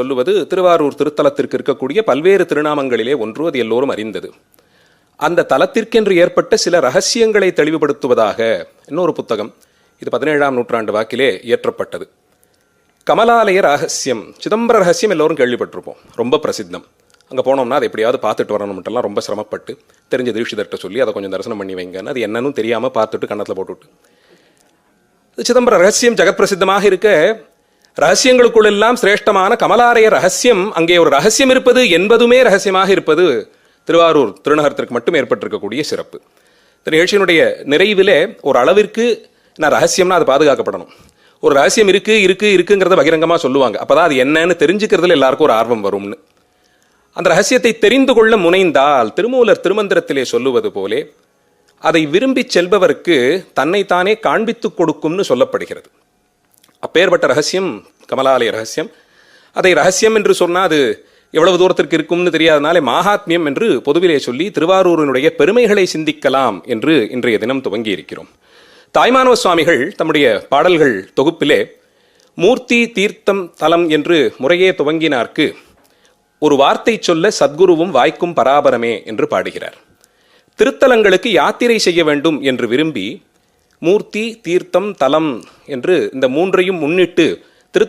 சொல்லுவது திருவாரூர் திருத்தலத்திற்கு இருக்கக்கூடிய பல்வேறு திருநாமங்களிலே ஒன்று அது எல்லோரும் அறிந்தது. அந்த தலத்திற்கென்று ஏற்பட்ட சில ரகசியங்களை தெளிவுபடுத்துவதாக இன்னொரு புத்தகம் இது பதினேழாம் நூற்றாண்டு வாக்கிலே இயற்றப்பட்டது. கமலாலய ரகசியம் சிதம்பர ரகசியம் எல்லோரும் கேள்விப்பட்டிருப்போம். ரொம்ப பிரசித்தம். அங்கே போனோம்னா அதை எப்படியாவது பார்த்துட்டு வரணும்ட்டெல்லாம் ரொம்ப சிரமப்பட்டு தெரிஞ்ச தீட்சிதர்கிட்ட சொல்லி அதை கொஞ்சம் தரிசனம் பண்ணி வைங்கன்னு அது என்னன்னு தெரியாமல் பார்த்துட்டு கன்னத்தில் போட்டுவிட்டு. சிதம்பர ரகசியம் ஜெகத் பிரசித்தமாக இருக்க ரகசியங்களுக்குள்ளெல்லாம் சிரேஷ்டமான கமலாலய ரகசியம் அங்கே ஒரு ரகசியம் இருப்பது என்பதுமே ரகசியமாக இருப்பது திருவாரூர் திருநகரத்திற்கு மட்டும் ஏற்பட்டிருக்கக்கூடிய சிறப்பு. இந்த நிகழ்ச்சியினுடைய நிறைவிலே ஒரு அளவிற்கு நான் ரகசியம்னா அது பாதுகாக்கப்படணும். ஒரு ரகசியம் இருக்கு இருக்கு இருக்குங்கிறத பகிரங்கமா சொல்லுவாங்க. அப்பதான் அது என்னன்னு தெரிஞ்சுக்கிறதுல எல்லாருக்கும் ஒரு ஆர்வம் வரும்னு. அந்த ரகசியத்தை தெரிந்து கொள்ள முனைந்தால் திருமூலர் திருமந்திரத்திலே சொல்லுவது போலே அதை விரும்பி செல்பவருக்கு தன்னைத்தானே காண்பித்துக் கொடுக்கும்னு சொல்லப்படுகிறது. அப்பேற்பட்ட ரகசியம் கமலாலய ரகசியம். அதை ரகசியம் என்று சொன்னால் அது எவ்வளவு தூரத்திற்கு இருக்கும்னு தெரியாதனாலே மாகாத்மியம் என்று பொதுவிலே சொல்லி திருவாரூரினுடைய பெருமைகளை சிந்திக்கலாம் என்று இன்றைய தினம் துவங்கி இருக்கிறோம் தாய்மானவ சுவாமிகள் தம்முடைய பாடல்கள் தொகுப்பிலே மூர்த்தி தீர்த்தம் தலம் என்று முறையே துவங்கினார்க்கு ஒரு வார்த்தை சொல்ல சத்குருவும் வாய்க்கும் பராபரமே என்று பாடுகிறார். திருத்தலங்களுக்கு யாத்திரை செய்ய வேண்டும் என்று விரும்பி மூர்த்தி தீர்த்தம் தலம் என்று இந்த மூன்றையும் முன்னிட்டு